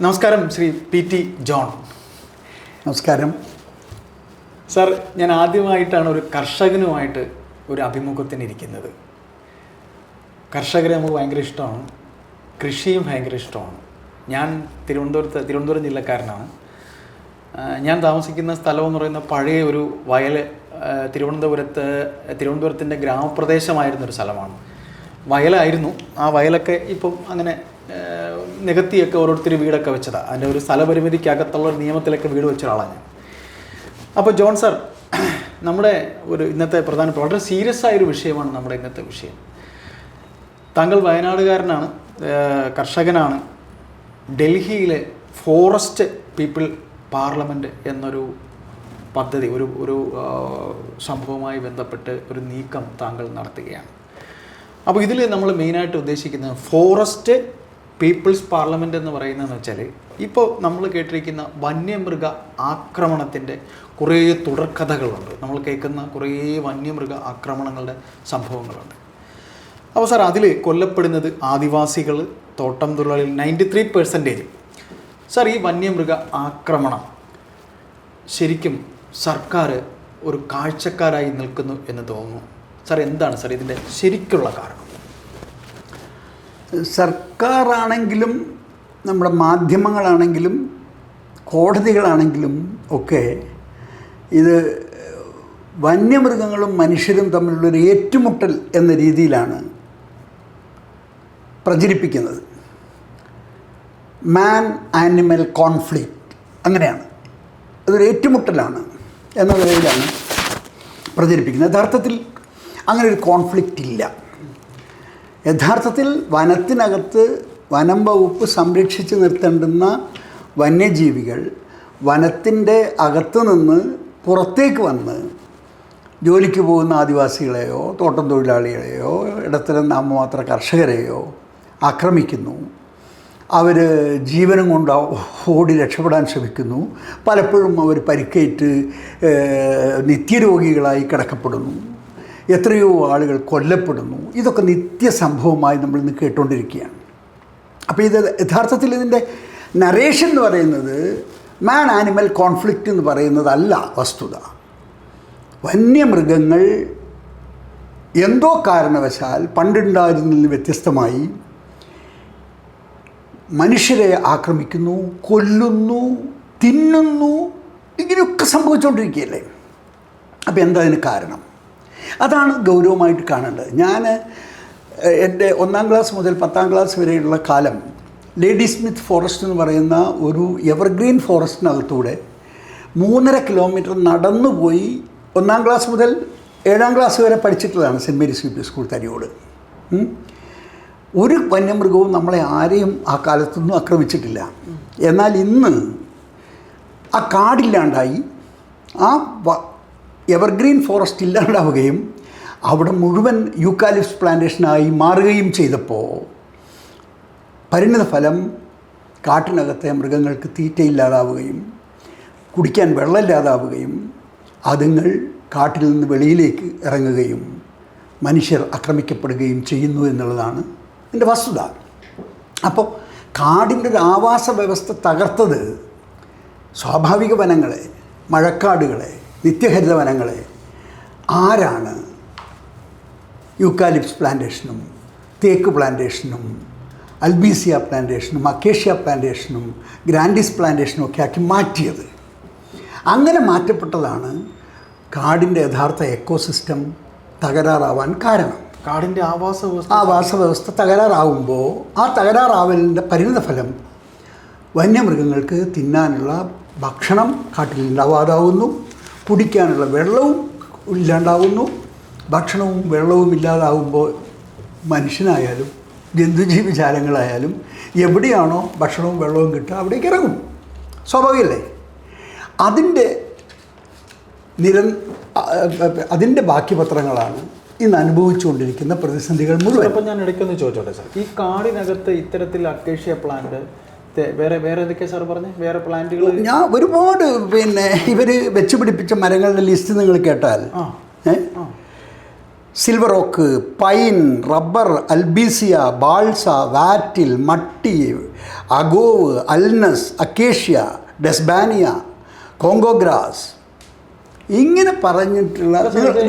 നമസ്കാരം Shri P T John. നമസ്കാരം. Sir ഞാൻ ആദ്യമായിട്ടാണ് ഒരു കർഷകനുമായിട്ട് ഒരു അഭിമുഖത്തിന് ഇരിക്കുന്നത് കർഷകരെ നമുക്ക് ഭയങ്കര ഇഷ്ടമാണ്. കൃഷിയും ഭയങ്കര ഇഷ്ടമാണ്. ഞാൻ തിരുവനന്തപുരത്ത് തിരുവനന്തപുരം ജില്ലക്കാരനാണ്. ഞാൻ താമസിക്കുന്ന സ്ഥലം എന്ന് പറയുന്ന പഴയ ഒരു വയൽ തിരുവനന്തപുരത്ത് തിരുവനന്തപുരത്തിന്റെ ഗ്രാമപ്രദേശമായിരുന്ന ഒരു സ്ഥലമാണ്. വയലായിരുന്നു. ആ വയലൊക്കെ ഇപ്പം അങ്ങനെ നികത്തിയൊക്കെ ഓരോരുത്തർ വീടൊക്കെ വെച്ചതാണ് അതിന്റെ ഒരു സ്ഥലപരിമിതിക്കകത്തുള്ള ഒരു നിയമത്തിലൊക്കെ വീട് വെച്ച ഒരാളാണ് ഞാൻ. അപ്പോൾ ജോൺ സർ നമ്മുടെ ഒരു ഇന്നത്തെ പ്രധാന വളരെ സീരിയസ് ആയൊരു വിഷയമാണ് നമ്മുടെ ഇന്നത്തെ വിഷയം. താങ്കൾ വയനാടുകാരനാണ് കർഷകനാണ്. ഡൽഹിയിലെ ഫോറസ്റ്റ് പീപ്പിൾ പാർലമെന്റ് എന്നൊരു പദ്ധതി ഒരു ഒരു സംഭവവുമായി ബന്ധപ്പെട്ട് ഒരു നീക്കം താങ്കൾ നടത്തുകയാണ്. അപ്പോൾ ഇതിൽ നമ്മൾ മെയിനായിട്ട് ഉദ്ദേശിക്കുന്നത് ഫോറസ്റ്റ് പീപ്പിൾസ് പാർലമെന്റ് എന്ന് പറയുന്നതെന്ന് വെച്ചാൽ ഇപ്പോൾ നമ്മൾ കേട്ടിരിക്കുന്ന വന്യമൃഗ ആക്രമണത്തിന്റെ കുറേ തുടർക്കഥകളുണ്ട്. നമ്മൾ കേൾക്കുന്ന കുറേ വന്യമൃഗ ആക്രമണങ്ങളുടെ സംഭവങ്ങളുണ്ട്. അപ്പോൾ സാർ അതിൽ കൊല്ലപ്പെടുന്നത് ആദിവാസികൾ തോട്ടം തൊഴിലാളികൾ നയന്റി ത്രീ പെർസെന്റേജ് സാർ ഈ വന്യമൃഗ ആക്രമണം ശരിക്കും സർക്കാർ ഒരു കാഴ്ചക്കാരായി നിൽക്കുന്നു എന്ന് തോന്നുന്നു. സാർ എന്താണ് സാർ ഇതിന്റെ ശരിക്കുള്ള കാരണം? സർക്കാരാണെങ്കിലും നമ്മുടെ മാധ്യമങ്ങളാണെങ്കിലും കോടതികളാണെങ്കിലും ഒക്കെ ഇത് വന്യമൃഗങ്ങളും മനുഷ്യരും തമ്മിലുള്ളൊരു ഏറ്റുമുട്ടൽ എന്ന രീതിയിലാണ് പ്രചരിപ്പിക്കുന്നത്. മാൻ ആനിമൽ കോൺഫ്ലിക്റ്റ് അങ്ങനെയാണ്. അതൊരു ഏറ്റുമുട്ടലാണ് എന്ന നിലയിലാണ് പ്രചരിപ്പിക്കുന്നത്. യഥാർത്ഥത്തിൽ അങ്ങനെ ഒരു കോൺഫ്ലിക്റ്റ് ഇല്ല. യഥാർത്ഥത്തിൽ വനത്തിനകത്ത് വനം വകുപ്പ് സംരക്ഷിച്ച് നിർത്തേണ്ടുന്ന വന്യജീവികൾ വനത്തിന്റെ അകത്ത് നിന്ന് പുറത്തേക്ക് വന്ന് ജോലിക്ക് പോകുന്ന ആദിവാസികളെയോ തോട്ടം തൊഴിലാളികളെയോ ഇടത്തരം നാമമാത്ര കർഷകരെയോ ആക്രമിക്കുന്നു. അവർ ജീവനും കൊണ്ട് ഓടി രക്ഷപ്പെടാൻ ശ്രമിക്കുന്നു. പലപ്പോഴും അവർ പരിക്കേറ്റ് നിത്യരോഗികളായി കിടക്കപ്പെടുന്നു. എത്രയോ ആളുകൾ കൊല്ലപ്പെടുന്നു. ഇതൊക്കെ നിത്യസംഭവമായി നമ്മൾ ഇന്ന് കേട്ടുകൊണ്ടിരിക്കുകയാണ് അപ്പോൾ ഇത് യഥാർത്ഥത്തിൽ ഇതിന്റെ നറേഷൻ എന്ന് പറയുന്നത് മാൻ ആനിമൽ കോൺഫ്ലിക്റ്റ് എന്ന് പറയുന്നതല്ല വസ്തുത. വന്യമൃഗങ്ങൾ എന്തോ കാരണവശാൽ പണ്ടുണ്ടായിരുന്നതിൽ വ്യത്യസ്തമായി മനുഷ്യരെ ആക്രമിക്കുന്നു കൊല്ലുന്നു തിന്നുന്നു ഇങ്ങനെയൊക്കെ സംഭവിച്ചുകൊണ്ടിരിക്കുകയല്ലേ? അപ്പോൾ എന്താ അതിന് കാരണം? അതാണ് ഗൗരവമായിട്ട് കാണേണ്ടത്. ഞാൻ എന്റെ ഒന്നാം ക്ലാസ് മുതൽ പത്താം ക്ലാസ് വരെയുള്ള കാലം ലേഡി സ്മിത്ത് ഫോറസ്റ്റ് എന്ന് പറയുന്ന ഒരു എവർഗ്രീൻ ഫോറസ്റ്റിനകത്തൂടെ മൂന്നര കിലോമീറ്റർ നടന്നു പോയി ഒന്നാം ക്ലാസ് മുതൽ ഏഴാം ക്ലാസ് വരെ പഠിച്ചിട്ടുള്ളതാണ് saint Mary's U P school Thariyode. ഒരു വന്യമൃഗവും നമ്മളെ ആരെയും ആ കാലത്തൊന്നും ആക്രമിച്ചിട്ടില്ല. എന്നാൽ ഇന്ന് ആ കാടില്ലാണ്ടായി ആ എവർഗ്രീൻ ഫോറസ്റ്റ് ഇല്ലാണ്ടാവുകയും അവിടെ മുഴുവൻ യൂക്കാലിപ്സ് പ്ലാന്റേഷനായി മാറുകയും ചെയ്തപ്പോൾ പരിണിത ഫലം കാട്ടിനകത്തെ മൃഗങ്ങൾക്ക് തീറ്റയില്ലാതാവുകയും കുടിക്കാൻ വെള്ളമില്ലാതാവുകയും അതുങ്ങൾ കാട്ടിൽ നിന്ന് വെളിയിലേക്ക് ഇറങ്ങുകയും മനുഷ്യർ ആക്രമിക്കപ്പെടുകയും ചെയ്യുന്നു എന്നുള്ളതാണ് എന്റെ വസ്തുത. അപ്പോൾ കാടിന്റെ ഒരു ആവാസ വ്യവസ്ഥ തകർത്തത് സ്വാഭാവിക വനങ്ങളെ മഴക്കാടുകളെ നിത്യഹരിത വനങ്ങളെ ആരാണ് യൂക്കാലിപ്സ് പ്ലാന്റേഷനും തേക്ക് പ്ലാന്റേഷനും അൽബീസിയ പ്ലാന്റേഷനും അക്കേഷ്യ പ്ലാന്റേഷനും ഗ്രാൻഡിസ് പ്ലാന്റേഷനും ഒക്കെ ആക്കി മാറ്റിയത്? അങ്ങനെ മാറ്റപ്പെട്ടതാണ് കാടിന്റെ യഥാർത്ഥ എക്കോസിസ്റ്റം തകരാറാവാൻ കാരണം. കാടിന്റെ ആവാസ വ്യവസ്ഥ ആവാസ വ്യവസ്ഥ തകരാറാവുമ്പോൾ ആ തകരാറാവലിന്റെ പരിണിതഫലം വന്യമൃഗങ്ങൾക്ക് തിന്നാനുള്ള ഭക്ഷണം കാട്ടിൽ ഉണ്ടാവാതാവുന്നു കുടിക്കാനുള്ള വെള്ളവും ഇല്ലാണ്ടാവുന്നു. ഭക്ഷണവും വെള്ളവും ഇല്ലാതാവുമ്പോൾ മനുഷ്യനായാലും ജന്തുജീവിജാലങ്ങളായാലും എവിടെയാണോ ഭക്ഷണവും വെള്ളവും കിട്ടുക അവിടേക്ക് ഇറങ്ങും. സ്വാഭാവികമല്ലേ? അതിന്റെ നിര അതിന്റെ ബാക്കി പത്രങ്ങളാണ് ഇന്ന് അനുഭവിച്ചുകൊണ്ടിരിക്കുന്ന പ്രതിസന്ധികൾ മുഴുവൻ. ഞാൻ ഇടയ്ക്കൊന്ന് ചോദിച്ചോട്ടെ സാർ? ഈ കാടിനകത്ത് ഇത്തരത്തിൽ അക്കേഷ്യ പ്ലാന്റ് വേറെ വേറെ എന്തൊക്കെയാ സാർ പറഞ്ഞേ? വേറെ പ്ലാന്റുകൾ ഞാൻ ഒരുപാട് പിന്നെ ഇവർ വെച്ച് പിടിപ്പിച്ച മരങ്ങളുടെ ലിസ്റ്റ് നിങ്ങൾ കേട്ടാൽ. Silver oak pine rubber albizia balsa wattle മട്ടി agave alnus acacia sesbania Congo grass ഇങ്ങനെ പറഞ്ഞിട്ടുള്ള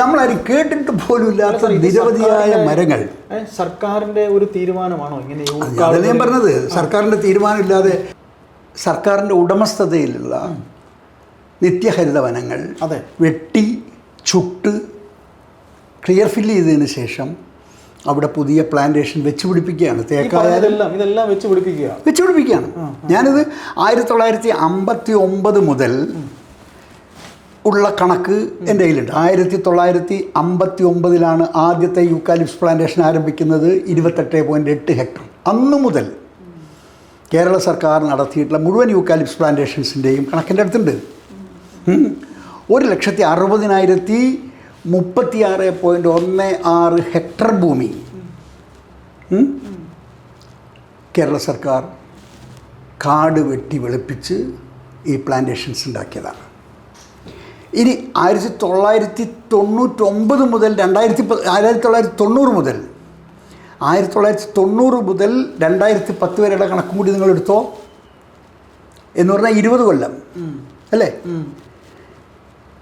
നമ്മളാരും കേട്ടിട്ട് പോലും ഇല്ലാത്ത നിരവധിയായ മരങ്ങൾ. സർക്കാരിന്റെ ഒരു തീരുമാനമാണോ ഇങ്ങനെ അതല്ല ഞാൻ പറഞ്ഞത്. സർക്കാരിന്റെ തീരുമാനമില്ലാതെ സർക്കാരിന്റെ ഉടമസ്ഥതയിലുള്ള നിത്യഹരിത വനങ്ങൾ അതെ. വെട്ടി ചുട്ട് ക്ലിയർ ഫില്ല് ചെയ്തതിന് ശേഷം അവിടെ പുതിയ പ്ലാന്റേഷൻ വെച്ച് പിടിപ്പിക്കുകയാണ്. തേക്കായാലും ഇതെല്ലാം വെച്ച് പിടിപ്പിക്കുക വെച്ച് പിടിപ്പിക്കുകയാണ്. ഞാനിത് ആയിരത്തി തൊള്ളായിരത്തി അമ്പത്തി ഒമ്പത് മുതൽ ഉള്ള കണക്ക് എന്റെ കയ്യിലുണ്ട്. ആയിരത്തി തൊള്ളായിരത്തി അമ്പത്തി ഒമ്പതിലാണ് ആദ്യത്തെ യൂക്കാലിപ്സ് പ്ലാന്റേഷൻ ആരംഭിക്കുന്നത് ഇരുപത്തെട്ട് പോയിന്റ് എട്ട് ഹെക്ടർ. അന്നു മുതൽ കേരള സർക്കാർ നടത്തിയിട്ടുള്ള മുഴുവൻ യൂക്കാലിപ്സ് പ്ലാന്റേഷൻസിന്റെയും കണക്കിന്റെ അടുത്തുണ്ട്. ഒരു ലക്ഷത്തി അറുപതിനായിരത്തി മുപ്പത്തിയാറ് പോയിന്റ് ഒന്ന് ആറ് ഹെക്ടർ ഭൂമി. കേരള സർക്കാർ കാട് വെട്ടി വെളുപ്പിച്ച് ഈ പ്ലാന്റേഷൻസ് ഉണ്ടാക്കിയതാണ്. ഇനി ആയിരത്തി തൊള്ളായിരത്തി തൊണ്ണൂറ്റൊമ്പത് മുതൽ രണ്ടായിരത്തി ആയിരത്തി തൊള്ളായിരത്തി തൊണ്ണൂറ് മുതൽ. ആയിരത്തി തൊള്ളായിരത്തി തൊണ്ണൂറ് മുതൽ രണ്ടായിരത്തി പത്ത് വരെയുള്ള കണക്കും കൂടി നിങ്ങൾ എടുത്തോ എന്ന് പറഞ്ഞാൽ ഇരുപത് കൊല്ലം. അല്ലേ?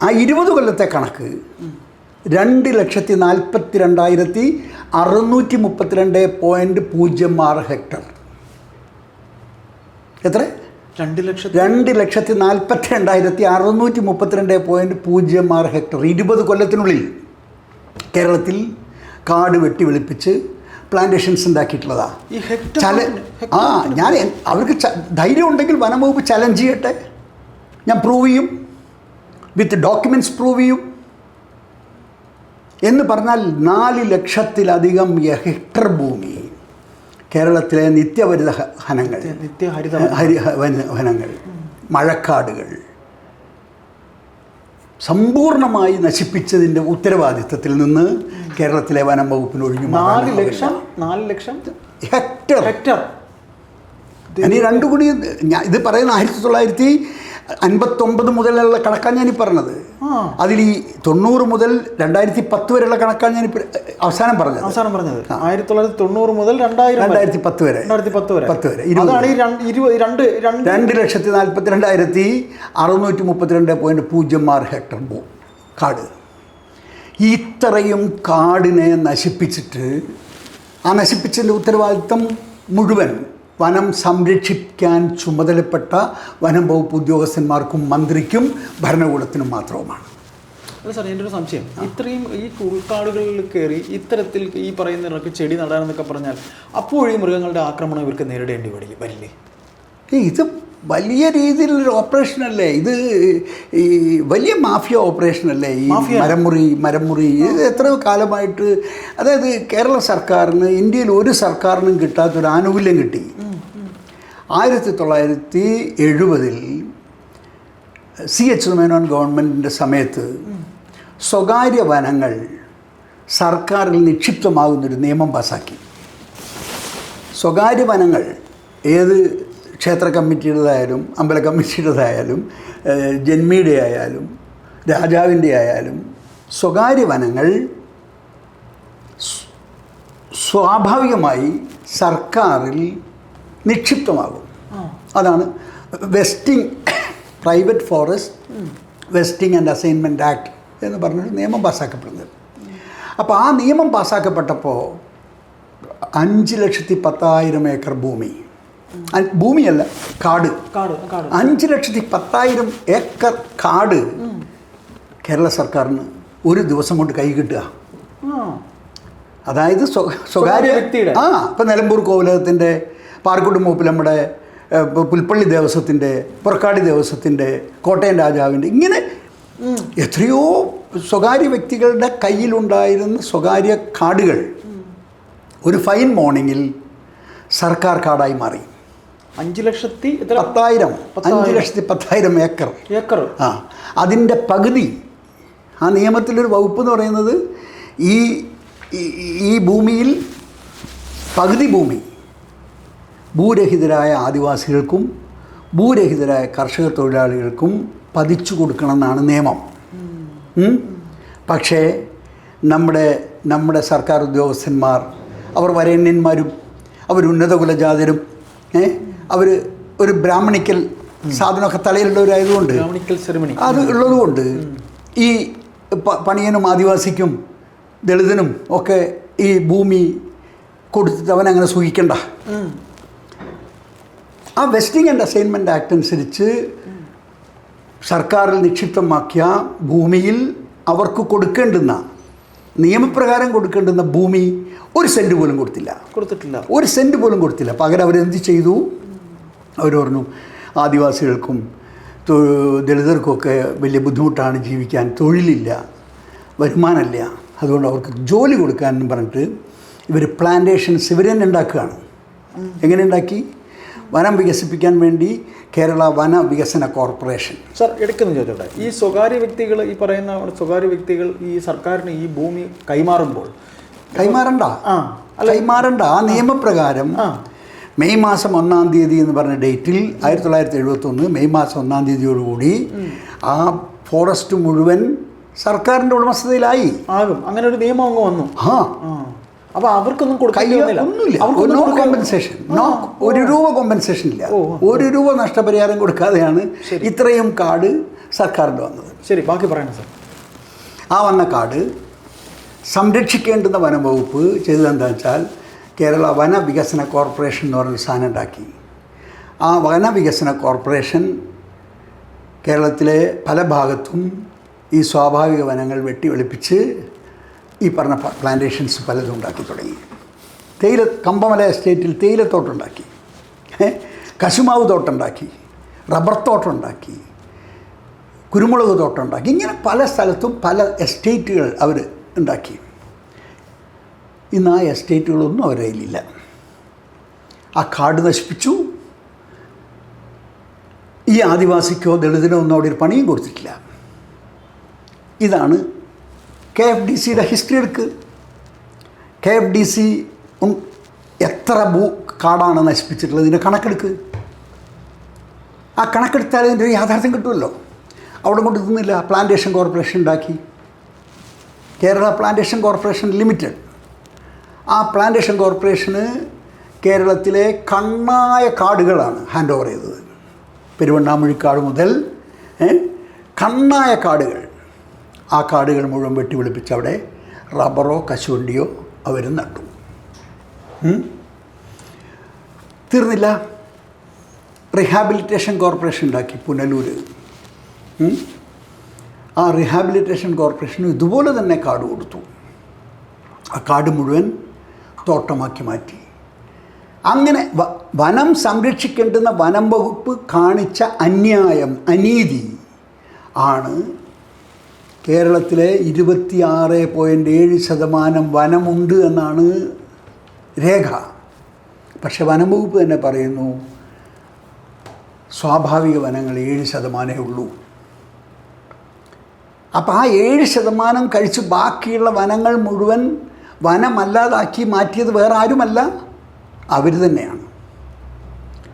ആ ഇരുപത് കൊല്ലത്തെ കണക്ക് രണ്ട് ലക്ഷത്തി നാൽപ്പത്തി രണ്ടായിരത്തി അറുന്നൂറ്റി മുപ്പത്തിരണ്ട് പോയിന്റ് പൂജ്യം ആറ് ഹെക്ടർ. എത്ര? രണ്ട് ലക്ഷത്തി രണ്ട് ലക്ഷത്തി നാൽപ്പത്തി രണ്ടായിരത്തി അറുന്നൂറ്റി മുപ്പത്തിരണ്ട് പോയിന്റ് പൂജ്യം ആറ് ഹെക്ടർ. ഇരുപത് കൊല്ലത്തിനുള്ളിൽ കേരളത്തിൽ കാട് വെട്ടി വെളുപ്പിച്ച് പ്ലാന്റേഷൻസ് ഉണ്ടാക്കിയിട്ടുള്ളതാ. ഈ ഹെക്ടർ ചല ആ ഞാൻ അവർക്ക് ധൈര്യം ഉണ്ടെങ്കിൽ വനംവകുപ്പ് ചലഞ്ച് ചെയ്യട്ടെ. ഞാൻ പ്രൂവ് ചെയ്യും. വിത്ത് ഡോക്യുമെന്റ്സ് പ്രൂവ് ചെയ്യും. എന്ന് പറഞ്ഞാൽ നാല് ലക്ഷത്തിലധികം ഹെക്ടർ ഭൂമി. കേരളത്തിലെ നിത്യവരിത ഹനങ്ങൾ. നിത്യഹരിത നിത്യ ഹരിത ഹരി വന- വനങ്ങൾ. മഴക്കാടുകൾ. സമ്പൂർണമായി നശിപ്പിച്ചതിന്റെ ഉത്തരവാദിത്തത്തിൽ നിന്ന് കേരളത്തിലെ വനം വകുപ്പിന് ഒഴിഞ്ഞു നാല് ലക്ഷം നാല് ലക്ഷം ഹെക്ടർ. ഹെക്ടർ. ഇനി രണ്ടു കൂടി ഇത് പറയുന്ന ആയിരത്തി തൊള്ളായിരത്തി അൻപത്തൊമ്പത് മുതലുള്ള കണക്കാണ് ഞാൻ ഈ പറഞ്ഞത് അതിൽ ഈ തൊണ്ണൂറ് മുതൽ രണ്ടായിരത്തി പത്ത് വരെയുള്ള കണക്കാണ് ഞാൻ അവസാനം പറഞ്ഞത്. അവസാനം പറഞ്ഞത്. ആയിരത്തി തൊള്ളായിരത്തി തൊണ്ണൂറ് മുതൽ രണ്ടായിരം. രണ്ടായിരത്തി പത്ത് വരെ. രണ്ടായിരത്തി പത്ത് വരെ. പത്ത് വരെ. അതാണ് ഈ രണ്ട് രണ്ട് രണ്ട് രണ്ട് ലക്ഷത്തി നാൽപ്പത്തി രണ്ടായിരത്തി അറുന്നൂറ്റി മുപ്പത്തിരണ്ട് പോയിന്റ് പൂജ്യം ആറ് ഹെക്ടർ ഭൂ കാട്. ഇത്രയും കാടിനെ നശിപ്പിച്ചിട്ട് ആ നശിപ്പിച്ചതിന്റെ ഉത്തരവാദിത്തം മുഴുവൻ വനം സംരക്ഷിക്കാൻ ചുമതലപ്പെട്ട വനം വകുപ്പ് ഉദ്യോഗസ്ഥന്മാർക്കും മന്ത്രിക്കും ഭരണകൂടത്തിനും മാത്രവുമാണ്. അല്ല സാർ എന്റെ ഒരു സംശയം. ഇത്രയും ഈ ഉൾക്കാടുകളിൽ കയറി ഇത്തരത്തിൽ ഈ പറയുന്ന ചെടി നടാനെന്നൊക്കെ പറഞ്ഞാൽ അപ്പോഴും മൃഗങ്ങളുടെ ആക്രമണം ഇവർക്ക് നേരിടേണ്ടി വരില്ലേ? ഇത് വലിയ രീതിയിലൊരു ഓപ്പറേഷൻ അല്ലേ? ഇത് ഈ വലിയ മാഫിയ ഓപ്പറേഷൻ അല്ലേ? ഈ മരമുറി മരമുറി ഇത് എത്രയോ കാലമായിട്ട് അതായത് കേരള സർക്കാരിന് ഇന്ത്യയിൽ ഒരു സർക്കാരിനും കിട്ടാത്തൊരു ആനുകൂല്യം കിട്ടി. ആയിരത്തി തൊള്ളായിരത്തി എഴുപതിൽ സി എച്ച് മേനോൻ ഗവൺമെന്റിന്റെ സമയത്ത് സ്വകാര്യ വനങ്ങൾ സർക്കാരിൽ നിക്ഷിപ്തമാകുന്നൊരു നിയമം പാസാക്കി. സ്വകാര്യ വനങ്ങൾ ഏത് ക്ഷേത്ര കമ്മിറ്റിയുടേതായാലും അമ്പല കമ്മിറ്റിയുടേതായാലും ജന്മിയുടെ ആയാലും രാജാവിന്റെ ആയാലും സ്വകാര്യ വനങ്ങൾ സ്വാഭാവികമായി സർക്കാരിൽ നിക്ഷിപ്തമാകും. അതാണ് vesting private forest vesting and assignment act എന്ന് പറഞ്ഞൊരു നിയമം പാസ്സാക്കപ്പെടുന്നത് അപ്പോൾ ആ നിയമം പാസ്സാക്കപ്പെട്ടപ്പോൾ അഞ്ച് ലക്ഷത്തി പത്തായിരം ഏക്കർ ഭൂമി ഭൂമിയല്ല കാട്. അഞ്ച് ലക്ഷത്തി പത്തായിരം ഏക്കർ കാട് കേരള സർക്കാരിന് ഒരു ദിവസം കൊണ്ട് കൈ കിട്ടുക. അതായത് സ്വകാര്യ വ്യക്തിയുടെ. ആ ഇപ്പം നിലമ്പൂർ കോവിലകത്തിന്റെ പാർക്കുട്ടി മൂപ്പിൽ നമ്മുടെ പുൽപ്പള്ളി ദേവസ്വത്തിന്റെ പുറക്കാടി ദേവസ്വത്തിന്റെ കോട്ടയം രാജാവിന്റെ ഇങ്ങനെ എത്രയോ സ്വകാര്യ വ്യക്തികളുടെ കയ്യിലുണ്ടായിരുന്ന സ്വകാര്യ കാടുകൾ ഒരു ഫൈൻ മോർണിംഗിൽ സർക്കാർ കാടായി മാറി. അഞ്ച് ലക്ഷത്തി പത്തായിരം. അഞ്ച്. ലക്ഷത്തി പത്തായിരം ഏക്കർ. ഏക്കർ. ആ. അതിന്റെ പകുതി ആ നിയമത്തിലൊരു വകുപ്പ് എന്ന് പറയുന്നത് ഈ ഈ- ഭൂമിയിൽ പകുതി ഭൂമി ഭൂരഹിതരായ ആദിവാസികൾക്കും ഭൂരഹിതരായ കർഷക തൊഴിലാളികൾക്കും പതിച്ചു കൊടുക്കണമെന്നാണ് നിയമം. പക്ഷേ നമ്മുടെ നമ്മുടെ സർക്കാർ ഉദ്യോഗസ്ഥന്മാർ അവർ വരേണ്യന്മാരും അവർ ഉന്നത കുലജാതരും ഏ? അവർ ഒരു ബ്രാഹ്മണിക്കൽ സാധനമൊക്കെ തലയിലുള്ളവരായതുകൊണ്ട് അത് ഉള്ളതുകൊണ്ട് ഈ പണിയനും ആദിവാസിക്കും ദളിതനും ഒക്കെ ഈ ഭൂമി കൊടുത്തിട്ട് അവൻ അങ്ങനെ സൂഹിക്കണ്ട ആ വെസ്റ്റിംഗ് ആൻഡ് അസൈൻമെന്റ് ആക്ട് അനുസരിച്ച് സർക്കാരിൽ നിക്ഷിപ്തമാക്കിയ ഭൂമിയിൽ അവർക്ക് കൊടുക്കേണ്ടുന്ന നിയമപ്രകാരം കൊടുക്കേണ്ടുന്ന ഭൂമി ഒരു സെന്റ് പോലും കൊടുത്തില്ല. കൊടുത്തിട്ടില്ല. ഒരു സെന്റ് പോലും കൊടുത്തില്ല. പകരം അവരെന്ത് ചെയ്തു? അവർ പറഞ്ഞു ആദിവാസികൾക്കും ദളിതർക്കുമൊക്കെ ദളിതർക്കൊക്കെ വലിയ ബുദ്ധിമുട്ടാണ് ജീവിക്കാൻ. തൊഴിലില്ല വരുമാനമില്ല. അതുകൊണ്ട് അവർക്ക് ജോലി കൊടുക്കാനെന്ന് പറഞ്ഞിട്ട് ഇവർ പ്ലാന്റേഷൻസ് ഇവർ തന്നെ ഉണ്ടാക്കുകയാണ്. എങ്ങനെ ഉണ്ടാക്കി? വനം വികസിപ്പിക്കാൻ വേണ്ടി കേരള വന വികസന കോർപ്പറേഷൻ. സർ എടുക്കുന്ന ചോദിച്ചോട്ടെ ഈ സ്വകാര്യ വ്യക്തികൾ ഈ പറയുന്ന സ്വകാര്യ വ്യക്തികൾ ഈ സർക്കാരിന് ഈ ഭൂമി കൈമാറുമ്പോൾ കൈമാറണ്ട. ആ കൈമാറണ്ട. ആ നിയമപ്രകാരം. മെയ് മാസം ഒന്നാം തീയതി എന്ന് പറഞ്ഞ ഡേറ്റിൽ ആയിരത്തി തൊള്ളായിരത്തി എഴുപത്തൊന്ന് മെയ് മാസം ഒന്നാം തീയതിയോടുകൂടി ആ ഫോറസ്റ്റ് മുഴുവൻ സർക്കാരിന്റെ ഉടമസ്ഥതയിലായി. ആകും. അങ്ങനെ ഒരു നിയമം അങ്ങ് വന്നു. ആ. അപ്പോൾ അവർക്കൊന്നും കൊടുക്കില്ല കോമ്പൻസേഷൻ നോ ഒരു രൂപ കോമ്പൻസേഷൻ ഇല്ല. ഒരു രൂപ നഷ്ടപരിഹാരം കൊടുക്കാതെയാണ് ഇത്രയും കാർഡ് സർക്കാരിന്റെ വന്നത്. ശരി ബാക്കി പറയണം സാർ. ആ വന്ന കാട് സംരക്ഷിക്കേണ്ടുന്ന വനം വകുപ്പ് ചെയ്തത് എന്താണെന്ന് വെച്ചാൽ കേരള വനവികസന കോർപ്പറേഷൻ എന്ന് പറഞ്ഞൊരു സാധനം ഉണ്ടാക്കി. ആ വനവികസന കോർപ്പറേഷൻ കേരളത്തിലെ പല ഭാഗത്തും ഈ സ്വാഭാവിക വനങ്ങൾ വെട്ടി വെളുപ്പിച്ച് ഈ പറഞ്ഞ പ്ലാന്റേഷൻസ് പലതും ഉണ്ടാക്കി തുടങ്ങി. തേയില കമ്പമല എസ്റ്റേറ്റിൽ തേയിലത്തോട്ടുണ്ടാക്കി? കശുമാവ് തോട്ടുണ്ടാക്കി. റബ്ബർ തോട്ടുണ്ടാക്കി. കുരുമുളക് തോട്ടം ഉണ്ടാക്കി ഇങ്ങനെ പല സ്ഥലത്തും പല എസ്റ്റേറ്റുകൾ അവർ ഉണ്ടാക്കി. ഇന്ന് ആ എസ്റ്റേറ്റുകളൊന്നും അവരുടെ കയ്യിലില്ല. ആ കാട് നശിപ്പിച്ചു. ഈ ആദിവാസിക്കോ ദളിതനോ ഒന്നും അവിടെ ഒരു പണിയും കൊടുത്തിട്ടില്ല. ഇതാണ് കെ എഫ് ഡി സിയുടെ ഹിസ്റ്ററി എടുക്ക്. കെ എഫ് ഡി സി എത്ര ഭൂ കാടാണ് നശിപ്പിച്ചിട്ടുള്ളത് ഇതിന്റെ കണക്കെടുക്ക്. ആ കണക്കെടുത്താൽ ഇതിന്റെ ഒരു യാഥാർത്ഥ്യം കിട്ടുമല്ലോ. അവിടെ കൊണ്ട് തിന്നില്ല പ്ലാന്റേഷൻ കോർപ്പറേഷൻ ഉണ്ടാക്കി. Kerala plantation corporation limited. ആ പ്ലാന്റേഷൻ കോർപ്പറേഷന് കേരളത്തിലെ കണ്ണായ കാടുകളാണ് ഹാൻഡ് ഓവർ ചെയ്തത്. പെരുവണ്ണാമൊഴിക്കാട് മുതൽ കണ്ണായ കാടുകൾ. ആ കാടുകൾ മുഴുവൻ വെട്ടി വെളുപ്പിച്ച് അവിടെ റബ്ബറോ കശുവണ്ടിയോ അവർ നട്ടു? തീർന്നില്ല. റിഹാബിലിറ്റേഷൻ കോർപ്പറേഷൻ ഉണ്ടാക്കി പുനലൂര്. ആ റിഹാബിലിറ്റേഷൻ കോർപ്പറേഷനും ഇതുപോലെ തന്നെ കാട് കൊടുത്തു. ആ കാട് മുഴുവൻ തോട്ടമാക്കി മാറ്റി. അങ്ങനെ വനം സംരക്ഷിക്കേണ്ടുന്ന വനം വകുപ്പ് കാണിച്ച അന്യായം അനീതി ആണ് കേരളത്തിലെ ഇരുപത്തിയാറ് പോയിന്റ് ഏഴ് ശതമാനം വനമുണ്ട് എന്നാണ് രേഖ. പക്ഷെ വനം വകുപ്പ് തന്നെ പറയുന്നു സ്വാഭാവിക വനങ്ങൾ ഏഴ് ശതമാനമേ ഉള്ളൂ. അപ്പോൾ ആ ഏഴ് ശതമാനം കഴിച്ച് ബാക്കിയുള്ള വനങ്ങൾ മുഴുവൻ വനമല്ലാതാക്കി മാറ്റിയത് വേറെ ആരുമല്ല അവർ തന്നെയാണ്.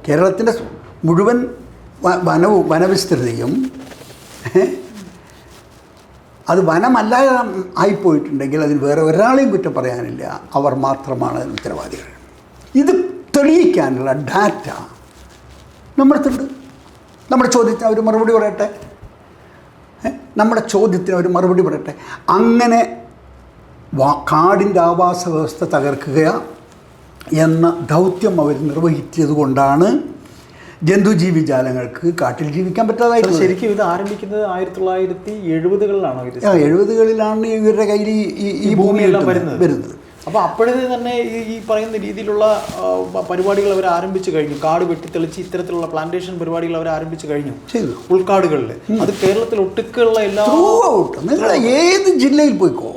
കേരളത്തിന്റെ മുഴുവൻ വനവും വനവിസ്തൃതിയും അത് വനമല്ലാതെ ആയിപ്പോയിട്ടുണ്ടെങ്കിൽ അതിന് വേറെ ഒരാളെയും കുറ്റം പറയാനില്ല. അവർ മാത്രമാണ് ഉത്തരവാദികൾ. ഇത് തെളിയിക്കാനുള്ള ഡാറ്റ നമ്മുടെ അടുത്തുണ്ട്. നമ്മുടെ ചോദ്യത്തിന് അവർ മറുപടി പറയട്ടെ? നമ്മുടെ ചോദ്യത്തിന് അവർ മറുപടി പറയട്ടെ? അങ്ങനെ കാടിന്റെ ആവാസ വ്യവസ്ഥ തകർക്കുക എന്ന ദൗത്യം അവർ നിർവഹിച്ചത് കൊണ്ടാണ് ജന്തുജീവി ജാലങ്ങൾക്ക് കാട്ടിൽ ജീവിക്കാൻ പറ്റാതായിട്ട് ശരിക്കും ഇത് ആരംഭിക്കുന്നത് ആയിരത്തി തൊള്ളായിരത്തി എഴുപതുകളിലാണോ എഴുപതുകളിലാണ് ഇവരുടെ കയ്യിൽ ഈ- ഈ ഈ ഈ ഭൂമി ഭൂമിയെല്ലാം വരുന്നത്. വരുന്നത്. അപ്പൊ അപ്പോഴേ തന്നെ ഈ പറയുന്ന രീതിയിലുള്ള പരിപാടികൾ അവർ ആരംഭിച്ചു കഴിഞ്ഞു. കാട് വെട്ടിത്തെളിച്ച് ഇത്തരത്തിലുള്ള പ്ലാന്റേഷൻ പരിപാടികൾ അവർ ആരംഭിച്ചു കഴിഞ്ഞു. ഉൾക്കാടുകളിൽ അത് കേരളത്തിൽ ഒട്ടുക്കുള്ള എല്ലാ നിങ്ങൾ ഏത് ജില്ലയിൽ പോയിക്കോ?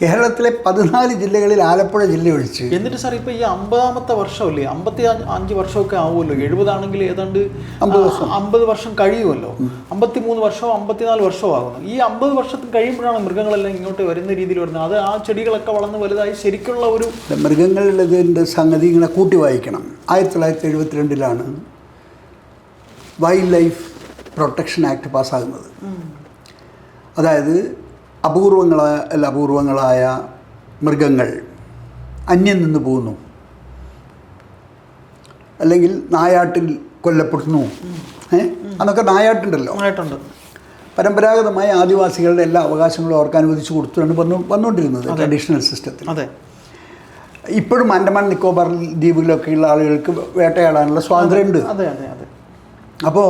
കേരളത്തിലെ പതിനാല് ജില്ലകളിൽ ആലപ്പുഴ ജില്ല ഒഴിച്ച്. എന്നിട്ട് സാർ ഇപ്പൊ ഈ അമ്പതാമത്തെ വർഷമല്ലേ? അമ്പത്തി അഞ്ച് വർഷമൊക്കെ ആവുമല്ലോ. എഴുപതാണെങ്കിൽ ഏതാണ്ട് അമ്പത് അമ്പത് വർഷം കഴിയുമല്ലോ. അമ്പത്തി മൂന്ന് വർഷമോ അമ്പത്തിനാല് വർഷമോ ആകുന്നു. ഈ അമ്പത് വർഷത്തിൽ കഴിയുമ്പോഴാണ് മൃഗങ്ങളെല്ലാം ഇങ്ങോട്ട് വരുന്ന രീതിയിൽ വരുന്നത്. അത് ആ ചെടികളൊക്കെ വളർന്ന് വലുതായി ശരിക്കുള്ള ഒരു മൃഗങ്ങളിലതിന്റെ സംഗതി ഇങ്ങനെ കൂട്ടി വായിക്കണം. ആയിരത്തി തൊള്ളായിരത്തി എഴുപത്തിരണ്ടിലാണ് വൈൽഡ് ലൈഫ് പ്രൊട്ടക്ഷൻ ആക്ട് പാസ്സാകുന്നത്. അതായത് അപൂർവങ്ങളായ അല്ല അപൂർവങ്ങളായ മൃഗങ്ങൾ അന്യം നിന്ന് പോകുന്നു. അല്ലെങ്കിൽ നായാട്ടിൽ കൊല്ലപ്പെടുന്നു. ഏഹ് അതൊക്കെ നായാട്ടുണ്ടല്ലോ. പരമ്പരാഗതമായ ആദിവാസികളുടെ എല്ലാ അവകാശങ്ങളും അവർക്ക് അനുവദിച്ചു കൊടുത്തുകൊണ്ട് വന്നു വന്നുകൊണ്ടിരുന്നത് ട്രഡീഷണൽ സിസ്റ്റത്തിൽ അതെ. ഇപ്പോഴും ആൻഡമാൻ നിക്കോബാർ ദ്വീപിലൊക്കെയുള്ള ആളുകൾക്ക് വേട്ടയാടാനുള്ള സ്വാതന്ത്ര്യമുണ്ട്. അതെ അതെ അതെ അപ്പോൾ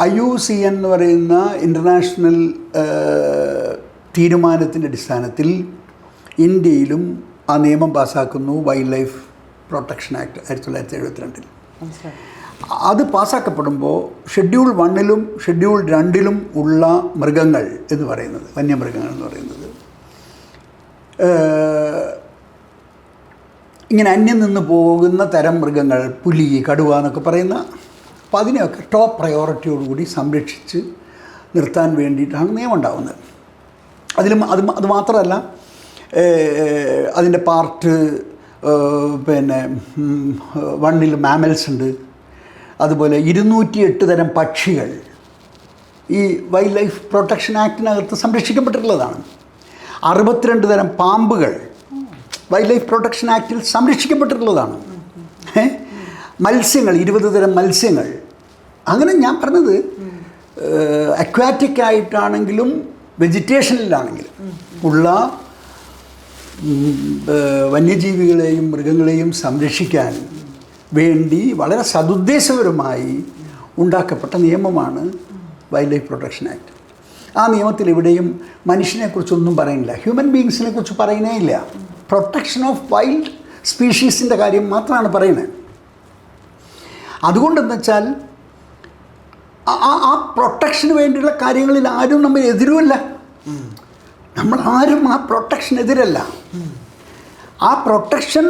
ഐ യു സി എന്ന് പറയുന്ന ഇന്റർനാഷണൽ തീരുമാനത്തിന്റെ അടിസ്ഥാനത്തിൽ ഇന്ത്യയിലും ആ നിയമം പാസ്സാക്കുന്നു വൈൽഡ് ലൈഫ് പ്രൊട്ടക്ഷൻ ആക്ട് ആയിരത്തി തൊള്ളായിരത്തി എഴുപത്തിരണ്ടിൽ. അത് പാസ്സാക്കപ്പെടുമ്പോൾ ഷെഡ്യൂൾ വണ്ണിലും ഷെഡ്യൂൾ രണ്ടിലും ഉള്ള മൃഗങ്ങൾ എന്ന് പറയുന്നത് വന്യമൃഗങ്ങൾ എന്ന് പറയുന്നത് ഇങ്ങനെ അന്യം നിന്ന് പോകുന്ന തരം മൃഗങ്ങൾ പുലി കടുവ എന്നൊക്കെ പറയുന്ന അപ്പം അതിനെയൊക്കെ ടോപ്പ് പ്രയോറിറ്റിയോടുകൂടി സംരക്ഷിച്ച് നിർത്താൻ വേണ്ടിയിട്ടാണ് നിയമം ഉണ്ടാകുന്നത് അതിലും അത് അത് മാത്രമല്ല അതിന്റെ പാർട്ട് പിന്നെ വണ്ണിൽ മാമൽസ് ഉണ്ട്. അതുപോലെ ഇരുന്നൂറ്റി എട്ട് തരം പക്ഷികൾ ഈ വൈൽഡ് ലൈഫ് പ്രൊട്ടക്ഷൻ ആക്ടിനകത്ത് സംരക്ഷിക്കപ്പെട്ടിട്ടുള്ളതാണ്. അറുപത്തിരണ്ട് തരം പാമ്പുകൾ വൈൽഡ് ലൈഫ് പ്രൊട്ടക്ഷൻ ആക്റ്റിൽ സംരക്ഷിക്കപ്പെട്ടിട്ടുള്ളതാണ് മത്സ്യങ്ങൾ ഇരുപത് തരം മത്സ്യങ്ങൾ അങ്ങനെ ഞാൻ പറഞ്ഞത് അക്വാറ്റിക് ആയിട്ടാണെങ്കിലും വെജിറ്റേഷനിലാണെങ്കിലും ഉള്ള വന്യജീവികളെയും മൃഗങ്ങളെയും സംരക്ഷിക്കാൻ വേണ്ടി വളരെ സതുദ്ദേശപരമായി ഉണ്ടാക്കപ്പെട്ട നിയമമാണ് വൈൽഡ് ലൈഫ് പ്രൊട്ടക്ഷൻ ആക്ട് ആ നിയമത്തിൽ എവിടെയും മനുഷ്യനെക്കുറിച്ചൊന്നും പറയുന്നില്ല. ഹ്യൂമൻ ബീങ്സിനെ കുറിച്ച് പറയുന്നേ ഇല്ല. പ്രൊട്ടക്ഷൻ ഓഫ് വൈൽഡ് സ്പീഷീസിന്റെ കാര്യം മാത്രമാണ് പറയുന്നത്. അതുകൊണ്ടെന്ന് വെച്ചാൽ ആ- പ്രൊട്ടക്ഷന് വേണ്ടിയുള്ള കാര്യങ്ങളിൽ ആരും നമ്മൾ എതിരുമല്ല. നമ്മൾ ആരും ആ പ്രൊട്ടക്ഷൻ എതിരല്ല. ആ പ്രൊട്ടക്ഷൻ